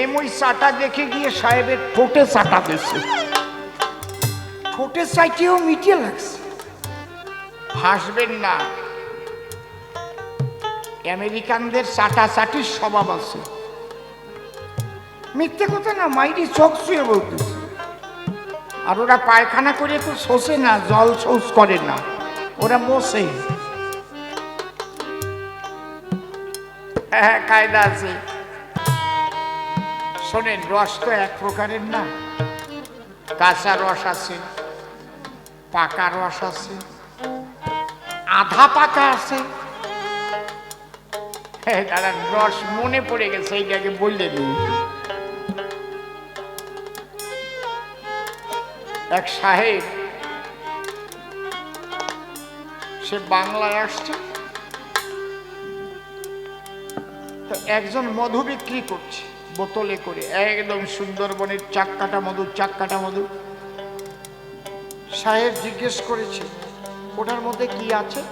মেম ওই চাটা দেখে গিয়ে সাহেবের ঠোঁটে চাটা দিয়েছে। ঠোঁটে চাইতেও মিটিয়ে লাগছে। হাসবেন না। আমেরিকানদের চাটা চাটির স্বভাব আছে। মিথ্যে কথা না, মাইরি চোখ শুয়ে বলতেছে। আর ওরা পায়খানা করে তো শোষে না, জল শৌচ করে না। ওরা বসে হ্যাঁ কায়দা আছে। শোনেন, রস তো এক প্রকারের না। কাঁচা রস আছে, পাকা রস আছে, আধা পাকা আছে। দাদা রস মনে পড়ে গেছে, এইটাকে বললে এক সাহেব, সে বাংলায় আসছে। তো একজন মধু বিক্রি করছে। বোতলে করে, একদম সুন্দরবনের চাক্কাটা মধু চাক্কাটা মধু। সাহেব জিজ্ঞেস করেছে, ওটার মধ্যে কি আছে?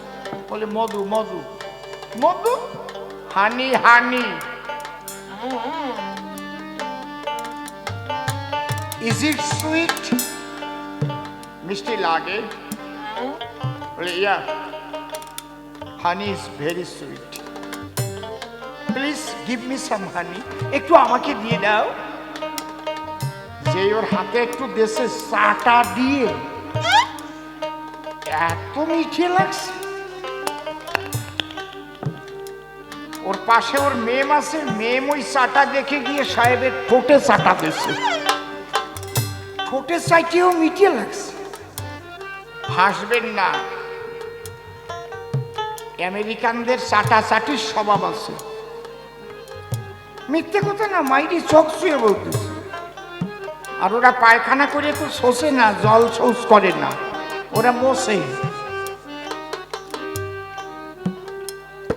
বলে, মধু মধু। মধু? হানি হানি। ইজ ইট সুইট মিষ্টি লাগে। বলে yeah honey is very sweet please give me some honey একটু আমাকে দিয়ে দাও। যে ওর হাতে একটু দেশে চাটা দিয়ে। এত মিঠে লাগছে। ওর পাশে ওর মেম আছে। মেম ওই চাটা দেখে গিয়ে সাহেবের ঠোঁটে চাটা দিয়েছে ঠোঁটে চাইতেও মিঠে লাগছে। হাসবেন না। আমেরিকানদের চাটা চাটির স্বভাব আছে। মিথ্যে কথা না, মাইরি চোখ শুয়ে বলতেছে। আর ওরা পায়খানা করে তো শোষে না, জল শৌচ করে না, ওরা বসে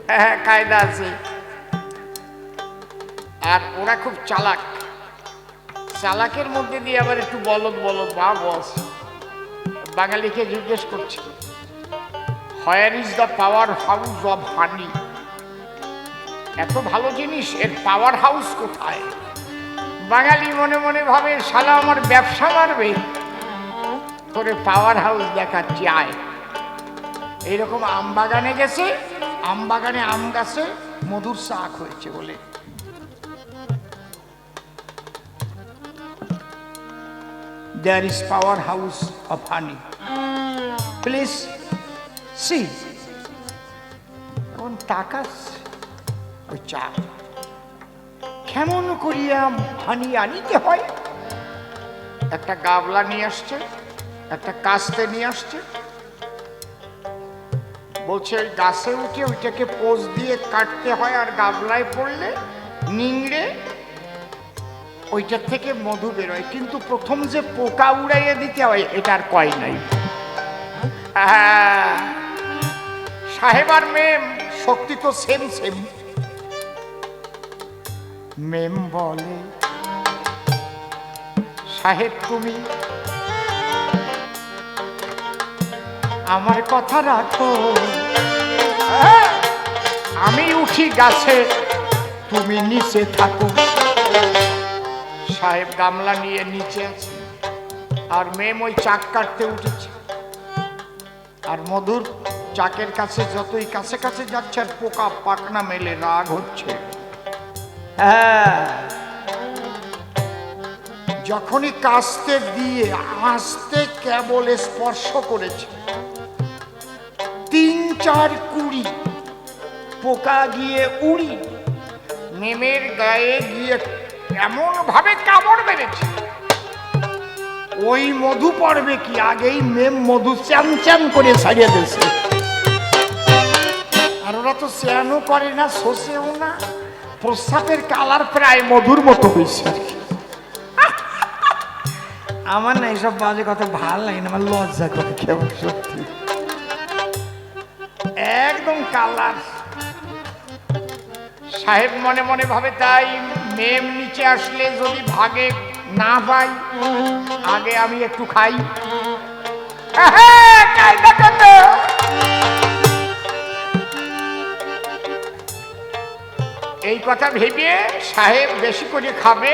হ্যাঁ কায়দা আছে। আর ওরা খুব চালাক। চালাকের মধ্যে দিয়ে আবার একটু বলদ বলদ, বা বস। বাঙালিকে জিজ্ঞেস করছে where is the power house of honey এত ভালো জিনিস, এর পাওয়ার হাউস কোথায়? বাঙালি মনে মনে ভাবে, শালা আমার ব্যবসা মারবে। করে পাওয়ার হাউস দেখাচ্ছি, আয়। এইরকম আম বাগানে গেছে, আম বাগানে আম গাছে মধুর শাক হয়েছে বলে। There is power house of honey please see কোন চা কেমন করিয়া হানি আনিতে হয়? একটা গাবলা নিয়ে আসছে একটা কাস্তে নিয়ে আসছে। বলছে গাছে উঠে ওইটাকে পোজ দিয়ে কাটতে হয় আর গাবলায় পড়লে নিংড়ে ওইটার থেকে মধু বেরোয়। কিন্তু প্রথম যে পোকা উড়াইয়ে দিতে হয় এটার কয় নাই। আহ, সাহেব আর মেম শক্তি তো সেম সেম মেম বলে সাহেব তুমি আমার কথা রাখো। হ্যাঁ, আমি উঠি গাছে তুমি নিচে থাকো। সাহেব গামলা নিয়ে নিচে আছে আর মেম ওই চাক কাটতে উঠেছে। আর মধুর চাকের কাছে যতই কাছে কাছে যাচ্ছে আর পোকা পাকনা মেলে রাগ হচ্ছে। হ্যাঁ। যখনই কাস্তে দিয়ে আস্তে কেবল স্পর্শ করেছে। তিন, চার কুড়ি পোকা গিয়ে উড়ি, মেমের গায়ে গিয়ে এমন ভাবে কামড় মেরেছে। ওই মধু পড়বে কি আগেই মেম মধু চ্যান চ্যান করে সারিয়ে দিয়েছে? আর ওরা তো চ্যানও করে না, শোষেও না। প্রস্রাবের কালার প্রায় মধুর মতো হয়েছে আর কি। আমার না এইসব বাজে কথা ভালো লাগে না আমার লজ্জা করে কেমন সত্যি একদম কালার সাহেব মনে মনে ভাবে তাই মেম নিচে আসলে যদি ভাগে না পাই আগে আমি একটু খাই কায়দা কত? এই কথা ভেবে সাহেব বেশি করে খাবে।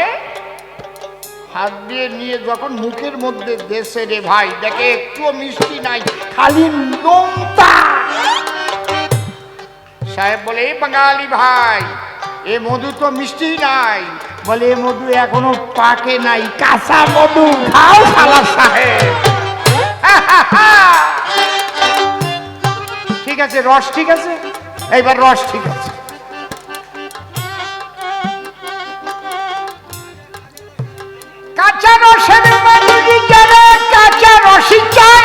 হাত দিয়ে নিয়ে যখন মুখের মধ্যে দেশে রে ভাই, দেখে একটুও মিষ্টি নাই, খালি নোনতা সাহেব বলে, এই বাঙালি ভাই, এ মধু তো মিষ্টি নাই। বলে, এ মধু এখনও পাকে নাই, কাঁচা মধু খাও সালা সাহেব। ঠিক আছে, রস ঠিক আছে? এইবার রস ঠিক আছে। কাঁচা